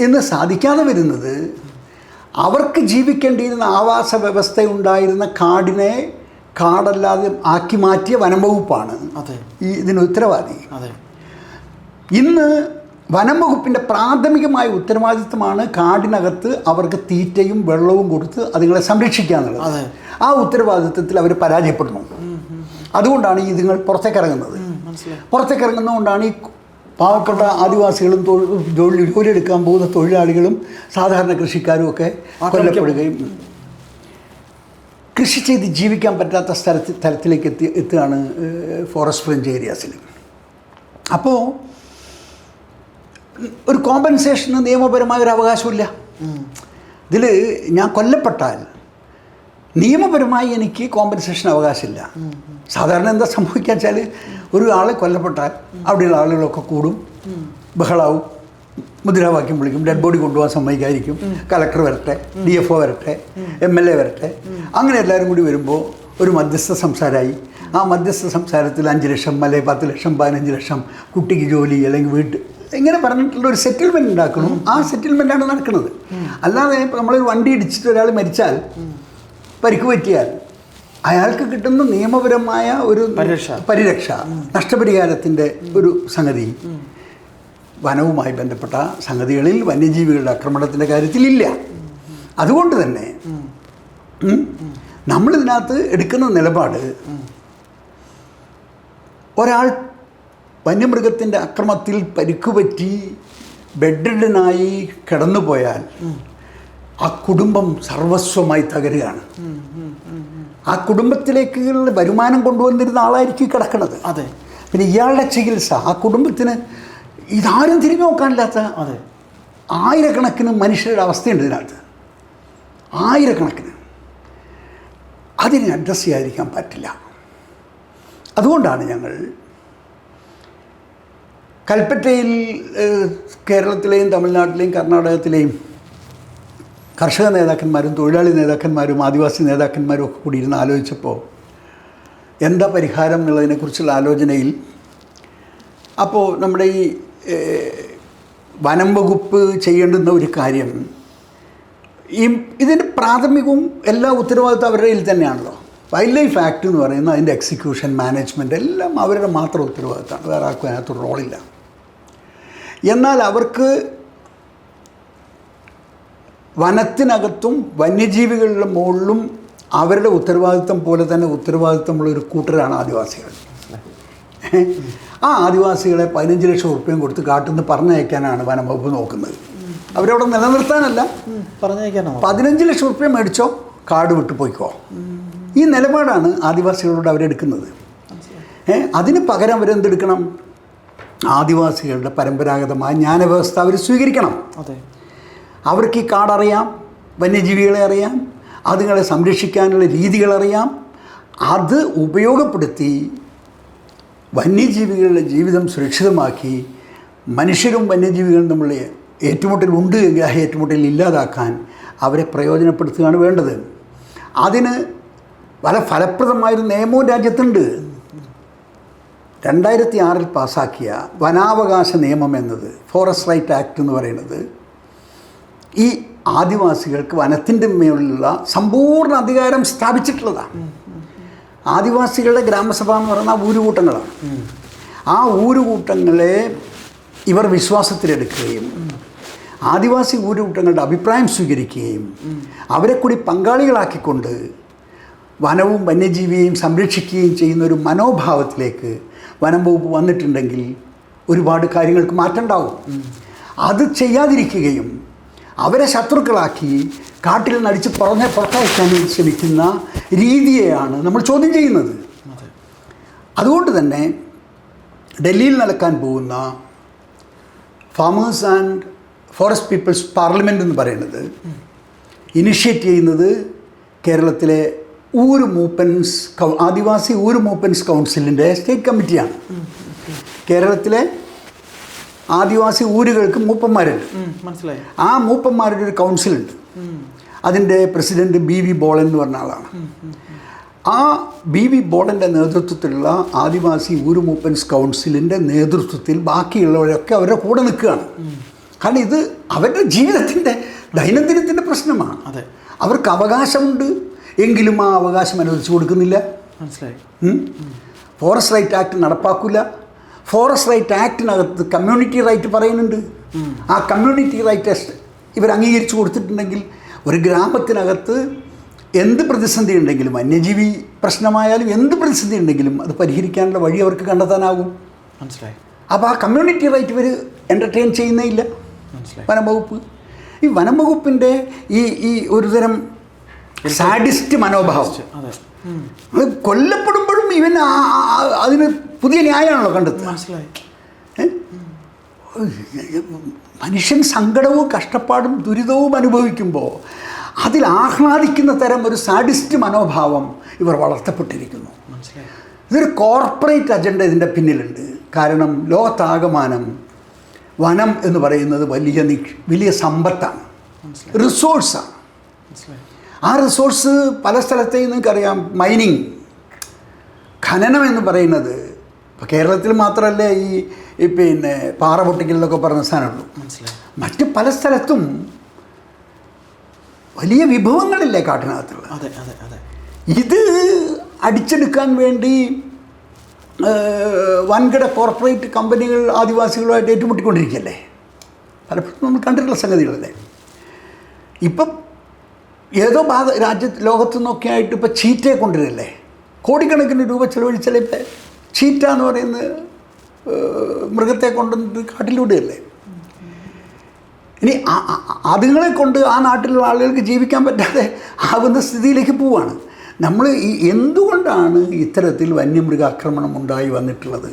എന്ന് സാധിക്കാതെ വരുന്നത് അവർക്ക് ജീവിക്കേണ്ടിയിരുന്ന ആവാസ വ്യവസ്ഥ ഉണ്ടായിരുന്ന കാടിനെ കാടല്ലാതെ ആക്കി മാറ്റിയ വനം വകുപ്പാണ് ഈ ഇതിന് ഉത്തരവാദി. ഇന്ന് വനം വകുപ്പിന്റെ പ്രാഥമികമായ ഉത്തരവാദിത്തമാണ് കാടിനകത്ത് അവർക്ക് തീറ്റയും വെള്ളവും കൊടുത്ത് അതുങ്ങളെ സംരക്ഷിക്കുക എന്നുള്ളത്. ആ ഉത്തരവാദിത്തത്തിൽ അവർ പരാജയപ്പെടുന്നു. അതുകൊണ്ടാണ് ഈ ഇതുങ്ങൾ പുറത്തേക്ക് ഇറങ്ങുന്നത് പുറത്തേക്ക് ഇറങ്ങുന്നതുകൊണ്ടാണ് ഈ പാവപ്പെട്ട ആദിവാസികളും തൊഴിൽ ജോലി ജോലിയെടുക്കാൻ പോകുന്ന തൊഴിലാളികളും സാധാരണ കൃഷിക്കാരും ഒക്കെ കൊല്ലപ്പെടുകയും കൃഷി ചെയ്ത് ജീവിക്കാൻ പറ്റാത്ത സ്ഥലത്ത് തലത്തിലേക്ക് എത്തി എത്തുകയാണ് ഫോറസ്റ്റ് ഫ്രഞ്ച് ഏരിയാസിൽ അപ്പോൾ ഒരു കോമ്പൻസേഷന് നിയമപരമായ ഒരു അവകാശമില്ല ഇതിൽ ഞാൻ കൊല്ലപ്പെട്ടാൽ നിയമപരമായി എനിക്ക് കോമ്പൻസേഷൻ അവകാശമില്ല. സാധാരണ എന്താ സംഭവിക്കുക വെച്ചാൽ ഒരു ആളെ കൊല്ലപ്പെട്ടാൽ അവിടെയുള്ള ആളുകളൊക്കെ കൂടും ബഹളാവും മുദ്രാവാക്യം വിളിക്കും ഡെഡ് ബോഡി കൊണ്ടുപോകാൻ സമ്മതിക്കായിരിക്കും കലക്ടർ വരട്ടെ ഡി എഫ് ഒ വരട്ടെ എം എൽ എ വരട്ടെ അങ്ങനെ എല്ലാവരും കൂടി വരുമ്പോൾ ഒരു മധ്യസ്ഥ സംസാരമായി ആ മധ്യസ്ഥ സംസാരത്തിൽ അഞ്ച് ലക്ഷം അല്ലെങ്കിൽ പത്ത് ലക്ഷം പതിനഞ്ച് ലക്ഷം കുട്ടിക്ക് ജോലി അല്ലെങ്കിൽ വീട്ട് ഇങ്ങനെ പറഞ്ഞിട്ടുള്ള ഒരു സെറ്റിൽമെന്റ് ഉണ്ടാക്കണം. ആ സെറ്റിൽമെന്റാണ് നടക്കുന്നത്. അല്ലാതെ ഇപ്പോൾ നമ്മളൊരു വണ്ടി ഇടിച്ചിട്ട് ഒരാൾ മരിച്ചാൽ പരിക്ക് പറ്റിയാൽ അയാൾക്ക് കിട്ടുന്ന നിയമപരമായ ഒരു പരിരക്ഷ. നഷ്ടപരിഹാരത്തിന്റെ നഷ്ടപരിഹാരത്തിന്റെ ഒരു സംഗതി. വനവുമായി ബന്ധപ്പെട്ട സംഗതികളിൽ വന്യജീവികളുടെ കാര്യത്തിൽ ഇല്ല അതുകൊണ്ട് തന്നെ നമ്മളിതിനകത്ത് എടുക്കുന്ന നിലപാട് ഒരാൾ വന്യമൃഗത്തിന്റെ അക്രമത്തിൽ പരിക്കുപറ്റി ബെഡ്രിഡനായി കിടന്നുപോയാൽ ആ കുടുംബം സർവസ്വമായി തകരുകയാണ്. ആ കുടുംബത്തിലേക്ക് വരുമാനം കൊണ്ടുവന്നിരുന്ന ആളായിരിക്കും കിടക്കണത് കിടക്കുന്നത്. അതെ. പിന്നെ ഇയാളുടെ ചികിത്സ ആ കുടുംബത്തിന് ഇതാരും തിരിഞ്ഞു നോക്കാനില്ലാത്ത അതെ. ആയിരക്കണക്കിന് മനുഷ്യരുടെ അവസ്ഥയുണ്ട് ഇതിനകത്ത്. ആയിരക്കണക്കിന്. അതിനെ അഡ്രസ്സ് ചെയ്യാതിരിക്കാൻ പറ്റില്ല. അതുകൊണ്ടാണ് ഞങ്ങൾ കൽപ്പറ്റയിൽ കേരളത്തിലെയും തമിഴ്നാട്ടിലെയും കർണാടകത്തിലെയും കർഷക നേതാക്കന്മാരും തൊഴിലാളി നേതാക്കന്മാരും ആദിവാസി നേതാക്കന്മാരും ഒക്കെ കൂടി ഇരുന്ന് ആലോചിച്ചപ്പോൾ എന്താ പരിഹാരം എന്നുള്ളതിനെക്കുറിച്ചുള്ള ആലോചനയിൽ അപ്പോൾ നമ്മുടെ ഈ വനം വകുപ്പ് ചെയ്യേണ്ടുന്ന ഒരു കാര്യം ഈ ഇതിന്റെ പ്രാഥമികവും എല്ലാ ഉത്തരവാദിത്വം അവരുടെ കയ്യിൽ തന്നെയാണല്ലോ. വൈൽഡ് ലൈഫ് ആക്ട് എന്ന് പറയുന്ന അതിന്റെ എക്സിക്യൂഷൻ മാനേജ്മെന്റ് എല്ലാം അവരുടെ മാത്രം ഉത്തരവാദിത്തമാണ്. വേറെ ആർക്കും അതിനകത്ത് റോളില്ല എന്നാൽ അവർക്ക് വനത്തിനകത്തും വന്യജീവികളുടെ മുകളിലും അവരുടെ ഉത്തരവാദിത്തം പോലെ തന്നെ ഉത്തരവാദിത്തമുള്ള ഒരു കൂട്ടരാണ് ആദിവാസികൾ. ആ ആദിവാസികളെ പതിനഞ്ച് ലക്ഷം ഉറുപ്പ്യം കൊടുത്ത് കാട്ടിൽ നിന്ന് പറഞ്ഞയക്കാനാണ് വനം വകുപ്പ് നോക്കുന്നത്. അവരവിടെ നിലനിർത്താനല്ല. പറഞ്ഞയക്കാനോ പതിനഞ്ച് ലക്ഷം ഉറുപ്പ്യം മേടിച്ചോ കാട് വിട്ടു പോയിക്കോ. ഈ നിലപാടാണ് ആദിവാസികളോട് അവരെടുക്കുന്നത് അതിന് പകരം അവരെന്തെടുക്കണം ആദിവാസികളുടെ പരമ്പരാഗതമായ ജ്ഞാനവ്യവസ്ഥ അവർ സ്വീകരിക്കണം. അതെ. അവർക്ക് ഈ കാടറിയാം വന്യജീവികളെ അറിയാം അതുങ്ങളെ സംരക്ഷിക്കാനുള്ള രീതികളറിയാം അത് ഉപയോഗപ്പെടുത്തി വന്യജീവികളുടെ ജീവിതം സുരക്ഷിതമാക്കി മനുഷ്യരും വന്യജീവികളും നമ്മൾ ഏറ്റുമുട്ടൽ ഉണ്ട് എങ്കിൽ ആ ഏറ്റുമുട്ടൽ ഇല്ലാതാക്കാൻ അവരെ പ്രയോജനപ്പെടുത്തുകയാണ് വേണ്ടത്. അതിന് വളരെ ഫലപ്രദമായൊരു നിയമവും രാജ്യത്തുണ്ട്. രണ്ടായിരത്തി ആറിൽ പാസാക്കിയ വനാവകാശ നിയമം എന്നത് ഫോറസ്റ്റ് റൈറ്റ് ആക്ട് എന്ന് പറയുന്നത് ഈ ആദിവാസികൾക്ക് വനത്തിന്റെ മേലുള്ള സമ്പൂർണ അധികാരം സ്ഥാപിച്ചിട്ടുള്ളതാണ്. ആദിവാസികളുടെ ഗ്രാമസഭ എന്ന് പറയുന്ന ഊരുകൂട്ടങ്ങളാണ്. ആ ഊരുകൂട്ടങ്ങളെ ഇവർ വിശ്വാസത്തിലെടുക്കുകയും ആദിവാസി ഊരുകൂട്ടങ്ങളുടെ അഭിപ്രായം സ്വീകരിക്കുകയും അവരെ കൂടി പങ്കാളികളാക്കിക്കൊണ്ട് വനവും വന്യജീവിയെയും സംരക്ഷിക്കുകയും ചെയ്യുന്ന ഒരു മനോഭാവത്തിലേക്ക് വനം വകുപ്പ് വന്നിട്ടുണ്ടെങ്കിൽ ഒരുപാട് കാര്യങ്ങൾക്ക് മാറ്റമുണ്ടാവും. അത് ചെയ്യാതിരിക്കുകയും അവരെ ശത്രുക്കളാക്കി കാട്ടിൽ നടിച്ച് പുറഞ്ഞെ പുറത്തയക്കാൻ ശ്രമിക്കുന്ന രീതിയെയാണ് നമ്മൾ ചോദ്യം ചെയ്യുന്നത്. അതുകൊണ്ട് തന്നെ ഡൽഹിയിൽ നടക്കാൻ പോകുന്ന farmers and forest people's parliament എന്ന് പറയുന്നത് ഇനിഷ്യേറ്റ് ചെയ്യുന്നത് കേരളത്തിലെ ഊര് മൂപ്പൻസ് കൗ ആദിവാസി ഊര് മൂപ്പൻസ് കൗൺസിലിന്റെ സ്റ്റേറ്റ് കമ്മിറ്റിയാണ്. കേരളത്തിലെ ആദിവാസി ഊരുകൾക്ക് മൂപ്പന്മാരുണ്ട്. മനസ്സിലായി. ആ മൂപ്പന്മാരുടെ ഒരു കൗൺസിലുണ്ട്. അതിന്റെ പ്രസിഡന്റ് ബി വി ബോളൻ എന്ന് പറഞ്ഞ ആളാണ്. ആ ബി വി ബോളന്റെ നേതൃത്വത്തിലുള്ള ആദിവാസി ഊരുമൂപ്പൻസ് കൗൺസിലിന്റെ നേതൃത്വത്തിൽ ബാക്കിയുള്ളവരൊക്കെ അവരുടെ കൂടെ നിൽക്കുകയാണ്. കാരണം ഇത് അവരുടെ ജീവിതത്തിന്റെ ദൈനംദിനത്തിന്റെ പ്രശ്നമാണ്. അതെ. അവർക്ക് അവകാശമുണ്ട്. എങ്കിലും ആ അവകാശം അനുവദിച്ചു കൊടുക്കുന്നില്ല. മനസ്സിലായി. ഫോറസ്റ്റ് റൈറ്റ് ആക്ട് നടപ്പാക്കില്ല ഫോറസ്റ്റ് റൈറ്റ് ആക്ടിനകത്ത് കമ്മ്യൂണിറ്റി റൈറ്റ് പറയുന്നുണ്ട്. ആ കമ്മ്യൂണിറ്റി റൈറ്റ് ഇവർ അംഗീകരിച്ചു കൊടുത്തിട്ടുണ്ടെങ്കിൽ ഒരു ഗ്രാമത്തിനകത്ത് എന്ത് പ്രതിസന്ധി ഉണ്ടെങ്കിലും വന്യജീവി പ്രശ്നമായാലും എന്ത് പ്രതിസന്ധി ഉണ്ടെങ്കിലും അത് പരിഹരിക്കാനുള്ള വഴി അവർക്ക് കണ്ടെത്താനാകും. മനസ്സിലായി. അപ്പോൾ ആ കമ്മ്യൂണിറ്റി റൈറ്റ് ഇവർ എന്റർടൈൻ ചെയ്യുന്നേ ഇല്ല. മനസ്സിലായി. വനം വകുപ്പ് ഈ വനം വകുപ്പിന്റെ ഈ ഈ ഒരുതരം സാഡിസ്റ്റ് മനോഭാവം. അതെ. കൊല്ലപ്പെടുമ്പോഴും ഇവൻ അതിന് പുതിയ ന്യായമാണല്ലോ കണ്ടെത്തുക. മനസ്സിലായി. മനുഷ്യൻ സങ്കടവും കഷ്ടപ്പാടും ദുരിതവും അനുഭവിക്കുമ്പോൾ അതിൽ ആഹ്ലാദിക്കുന്ന തരം ഒരു സാഡിസ്റ്റ് മനോഭാവം ഇവർ വളർത്തപ്പെട്ടിരിക്കുന്നു. ഇതൊരു കോർപ്പറേറ്റ് അജണ്ട ഇതിന്റെ പിന്നിലുണ്ട്. കാരണം ലോകത്താകമാനം വനം എന്ന് പറയുന്നത് വലിയ വലിയ സമ്പത്താണ്. റിസോഴ്സാണ്. മനസ്സിലായി. ആ റിസോഴ്സ് പല സ്ഥലത്തെയും നിങ്ങൾക്കറിയാം. മൈനിങ് ഖനനം എന്ന് പറയുന്നത് ഇപ്പോൾ കേരളത്തിൽ മാത്രമല്ലേ ഈ ഈ പിന്നെ പാറ പൊട്ടിക്കലിലൊക്കെ പറഞ്ഞ സാധനമുള്ളൂ. മനസ്സിലായി. മറ്റ് പല സ്ഥലത്തും വലിയ വിഭവങ്ങളില്ലേ കാട്ടിനകത്തുള്ള അതെ അതെ അതെ. ഇത് അടിച്ചെടുക്കാൻ വേണ്ടി വൻകിട കോർപ്പറേറ്റ് കമ്പനികൾ ആദിവാസികളുമായിട്ട് ഏറ്റുമുട്ടിക്കൊണ്ടിരിക്കുകയല്ലേ? പലപ്പോഴും നമ്മൾ കണ്ടിട്ടുള്ള സംഗതികളല്ലേ? ഇപ്പം ഏതോ ഭാഗ രാജ്യ ലോകത്തു നിന്നൊക്കെ ആയിട്ട് ഇപ്പോൾ ചീറ്റയെ കൊണ്ടുവരില്ലേ? കോടിക്കണക്കിന് രൂപ ചെലവഴിച്ചാലേ ഇപ്പം ചീറ്റ എന്ന് പറയുന്ന മൃഗത്തെ കൊണ്ടുവന്നിട്ട് കാട്ടിലൂടെയല്ലേ? ഇനി അതുങ്ങളെ കൊണ്ട് ആ നാട്ടിലുള്ള ആളുകൾക്ക് ജീവിക്കാൻ പറ്റാതെ ആകുന്ന സ്ഥിതിയിലേക്ക് പോവാണ്. നമ്മൾ ഈ എന്തുകൊണ്ടാണ് ഇത്തരത്തിൽ വന്യമൃഗാക്രമണം ഉണ്ടായി വന്നിട്ടുള്ളത്?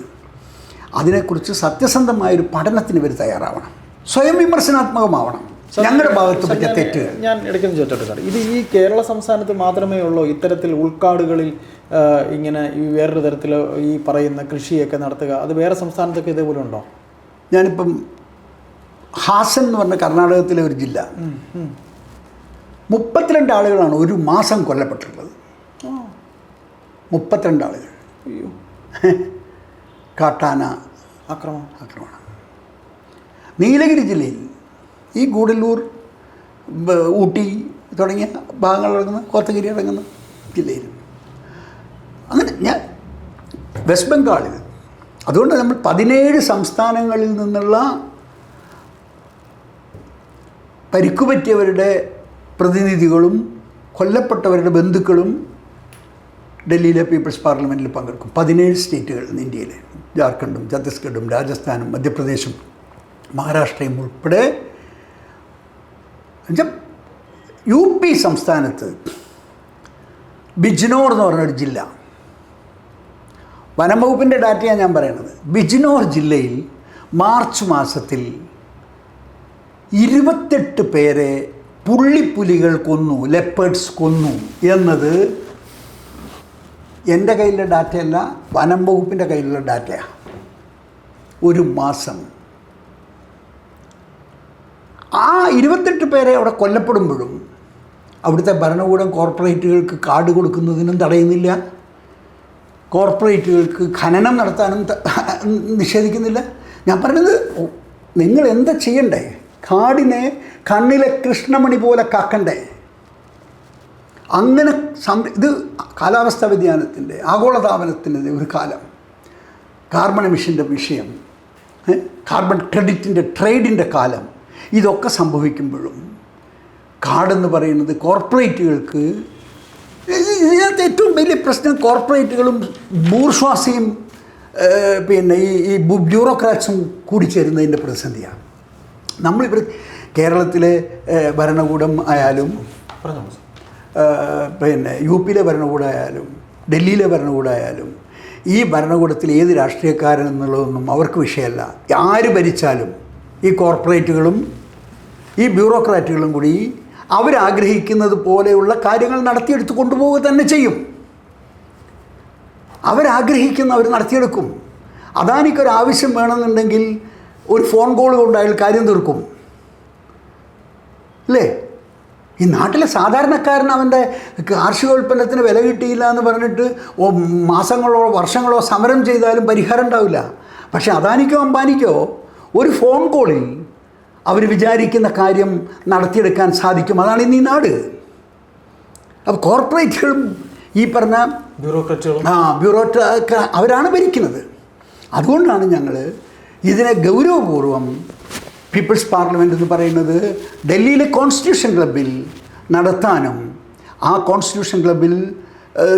അതിനെക്കുറിച്ച് സത്യസന്ധമായൊരു പഠനത്തിന് ഇവർ തയ്യാറാവണം. സ്വയം വിമർശനാത്മകമാവണം. ഞങ്ങളുടെ ഭാഗത്ത് പറ്റിയ ഞാൻ- തെറ്റുകൾ ഞാൻ ഇടയ്ക്കൊന്ന് ചോദിച്ചോട്ടെ സാർ ഇത് ഈ കേരള സംസ്ഥാനത്ത് മാത്രമേ ഉള്ളൂ ഇത്തരത്തിൽ ഉൾക്കാടുകളിൽ ഇങ്ങനെ ഈ വേറൊരു തരത്തിൽ ഈ പറയുന്ന കൃഷിയൊക്കെ നടത്തുക? അത് വേറെ സംസ്ഥാനത്തൊക്കെ ഇതേപോലെ ഉണ്ടോ? ഞാനിപ്പം ഹാസൻ എന്ന് പറഞ്ഞ കർണാടകത്തിലെ ഒരു ജില്ല. മുപ്പത്തിരണ്ട് ആളുകളാണ് ഒരു മാസം കൊല്ലപ്പെട്ടിട്ടുള്ളത്. മുപ്പത്തിരണ്ട് ആളുകൾ. കാട്ടാന ആക്രമണം. ആക്രമണം. നീലഗിരി ജില്ലയിൽ ഈ ഗൂഡല്ലൂർ ഊട്ടി തുടങ്ങിയ ഭാഗങ്ങൾ അടങ്ങുന്ന കോത്തഗിരി അടങ്ങുന്ന ജില്ലയിൽ അങ്ങനെ ഞാൻ വെസ്റ്റ് ബംഗാളിൽ അതുകൊണ്ട് നമ്മൾ പതിനേഴ് സംസ്ഥാനങ്ങളിൽ നിന്നുള്ള പരിക്കുപറ്റിയവരുടെ പ്രതിനിധികളും കൊല്ലപ്പെട്ടവരുടെ ബന്ധുക്കളും ഡൽഹിയിലെ പീപ്പിൾസ് പാർലമെന്റിൽ പങ്കെടുക്കും. പതിനേഴ് സ്റ്റേറ്റുകൾ ഇന്ന് ഇന്ത്യയിലെ. ജാർഖണ്ഡും ഛത്തീസ്ഗഡും രാജസ്ഥാനും മധ്യപ്രദേശും മഹാരാഷ്ട്രയും ഉൾപ്പെടെ എന്നുവെച്ചാൽ യു പി സംസ്ഥാനത്ത് ബിജ്നോർ എന്ന് പറഞ്ഞൊരു ജില്ല. വനം വകുപ്പിന്റെ ഡാറ്റയാണ് ഞാൻ പറയുന്നത് ബിജ്നോർ ജില്ലയിൽ മാർച്ച് മാസത്തിൽ ഇരുപത്തെട്ട് പേരെ പുള്ളിപ്പുലികൾ കൊന്നു ലെപ്പേഡ്സ് കൊന്നു എന്നത് എന്റെ കയ്യിലെ ഡാറ്റയല്ല വനം വകുപ്പിന്റെ കയ്യിലുള്ള ഡാറ്റയാണ് ഒരു മാസം ആ ഇരുപത്തെട്ട് പേരെ അവിടെ കൊല്ലപ്പെടുമ്പോഴും അവിടുത്തെ ഭരണകൂടം കോർപ്പറേറ്റുകൾക്ക് കാർഡ് കൊടുക്കുന്നതിനും തടയുന്നില്ല. കോർപ്പറേറ്റുകൾക്ക് ഖനനം നടത്താനും നിഷേധിക്കുന്നില്ല. ഞാൻ പറഞ്ഞത് നിങ്ങൾ എന്താ ചെയ്യണ്ടേ? കാടിനെ കണ്ണിലെ കൃഷ്ണമണി പോലെ കാക്കണ്ടേ? അങ്ങനെ സം ഇത് കാലാവസ്ഥാ വ്യതിയാനത്തിന്റെ ആഗോളതാപനത്തിന്റെ ഒരു കാലം. കാർബൺ എമിഷന്റെ വിഷയം കാർബൺ ക്രെഡിറ്റിന്റെ ട്രേഡിന്റെ കാലം. ഇതൊക്കെ സംഭവിക്കുമ്പോഴും കാടെന്ന് പറയുന്നത് കോർപ്പറേറ്റുകൾക്ക് ഇത് ഇതിനകത്ത് ഏറ്റവും വലിയ പ്രശ്നം കോർപ്പറേറ്റുകളും ബൂർഷ്വാസിയും പിന്നെ ഈ ഈ ബ്യൂറോക്രാറ്റ്സും കൂടി ചേരുന്നതിന്റെ പ്രതിസന്ധിയാണ്. നമ്മളിവിടെ കേരളത്തിലെ ഭരണകൂടം ആയാലും പിന്നെ യു പിയിലെ ഭരണകൂടമായാലും ഡൽഹിയിലെ ഭരണകൂടമായാലും ഈ ഭരണകൂടത്തിൽ ഏത് രാഷ്ട്രീയക്കാരൻ എന്നുള്ളതൊന്നും അവർക്ക് വിഷയമല്ല. ആര് ഭരിച്ചാലും ഈ കോർപ്പറേറ്റുകളും ഈ ബ്യൂറോക്രാറ്റുകളും കൂടി അവരാഗ്രഹിക്കുന്നത് പോലെയുള്ള കാര്യങ്ങൾ നടത്തിയെടുത്ത് കൊണ്ടുപോവുക തന്നെ ചെയ്യും. അവരാഗ്രഹിക്കുന്ന അവർ നടത്തിയെടുക്കും. അദാനിക്കൊരു ആവശ്യം വേണമെന്നുണ്ടെങ്കിൽ ഒരു ഫോൺ കോൾ കൊണ്ട് അയാൾ കാര്യം തീർക്കും. അല്ലേ? ഈ നാട്ടിലെ സാധാരണക്കാരൻ അവന്റെ കാർഷികോൽപ്പന്നത്തിന് വില കിട്ടിയില്ല എന്ന് പറഞ്ഞിട്ട് മാസങ്ങളോ വർഷങ്ങളോ സമരം ചെയ്താലും പരിഹാരം ഉണ്ടാവില്ല. പക്ഷേ അദാനിക്കോ അംബാനിക്കോ ഒരു ഫോൺ കോളിൽ അവർ വിചാരിക്കുന്ന കാര്യം നടത്തിയെടുക്കാൻ സാധിക്കും. അതാണ് ഇന്ന് ഈ നാട്. അപ്പോൾ കോർപ്പറേറ്റുകളും ഈ പറഞ്ഞ ബ്യൂറോക്രാറ്റുകളും ആ ബ്യൂറോക്രാ അവരാണ് ഭരിക്കുന്നത്. അതുകൊണ്ടാണ് ഞങ്ങൾ ഇതിനെ ഗൗരവപൂർവം പീപ്പിൾസ് പാർലമെന്റ് എന്ന് പറയുന്നത് ഡൽഹിയിലെ കോൺസ്റ്റിറ്റ്യൂഷൻ ക്ലബിൽ നടത്താനും ആ കോൺസ്റ്റിറ്റ്യൂഷൻ ക്ലബിൽ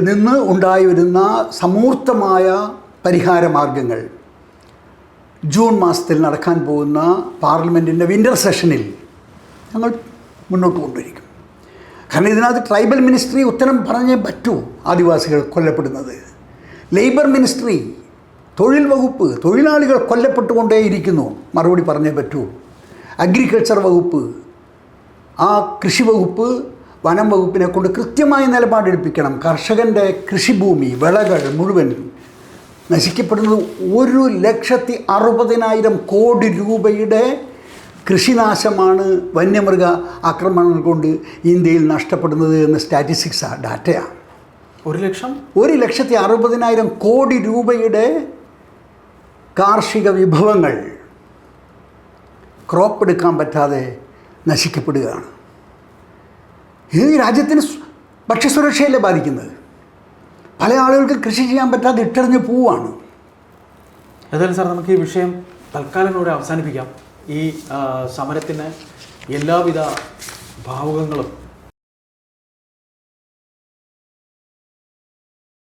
നിന്ന് ഉണ്ടായി വരുന്ന സമൂർത്തമായ പരിഹാര മാർഗങ്ങൾ ജൂൺ മാസത്തിൽ നടക്കാൻ പോകുന്ന പാർലമെന്റിന്റെ വിന്റർ സെഷനിൽ ഞങ്ങൾ മുന്നോട്ട് കൊണ്ടുവരിക്കും. കാരണം ഇതിനകത്ത് ട്രൈബൽ മിനിസ്ട്രി ഉത്തരം പറഞ്ഞേ പറ്റൂ ആദിവാസികൾ കൊല്ലപ്പെടുന്നത്. ലേബർ മിനിസ്ട്രി തൊഴിൽ വകുപ്പ് തൊഴിലാളികൾ കൊല്ലപ്പെട്ടുകൊണ്ടേയിരിക്കുന്നു മറുപടി പറഞ്ഞേ പറ്റൂ. അഗ്രികൾച്ചർ വകുപ്പ് ആ കൃഷി വകുപ്പ് വനം വകുപ്പിനെ കൊണ്ട് കൃത്യമായ നിലപാടെടുപ്പിക്കണം. കർഷകന്റെ കൃഷിഭൂമി വിളകൾ മുഴുവൻ നശിക്കപ്പെടുന്നത് ഒരു ലക്ഷത്തി അറുപതിനായിരം കോടി രൂപയുടെ കൃഷിനാശമാണ് വന്യമൃഗ ആക്രമണങ്ങൾ കൊണ്ട് ഇന്ത്യയിൽ നഷ്ടപ്പെടുന്നത് എന്ന സ്റ്റാറ്റിസ്റ്റിക്സ് ആ ഡാറ്റയാണ് ഒരു ലക്ഷം? ഒരു ലക്ഷത്തി അറുപതിനായിരം കോടി രൂപയുടെ കാർഷിക വിഭവങ്ങൾ ക്രോപ്പ് എടുക്കാൻ പറ്റാതെ നശിക്കപ്പെടുകയാണ്. ഇത് ഈ രാജ്യത്തിന് ഭക്ഷ്യസുരക്ഷയല്ലേ ബാധിക്കുന്നത്? പല ആളുകൾക്ക് കൃഷി ചെയ്യാൻ പറ്റാതെ ഇട്ടെറിഞ്ഞ് പോവാണ് ഏതായാലും സാർ നമുക്ക് ഈ വിഷയം തൽക്കാലം കൂടെ അവസാനിപ്പിക്കാം. ഈ സമരത്തിന് എല്ലാവിധ ഭാവുകങ്ങളും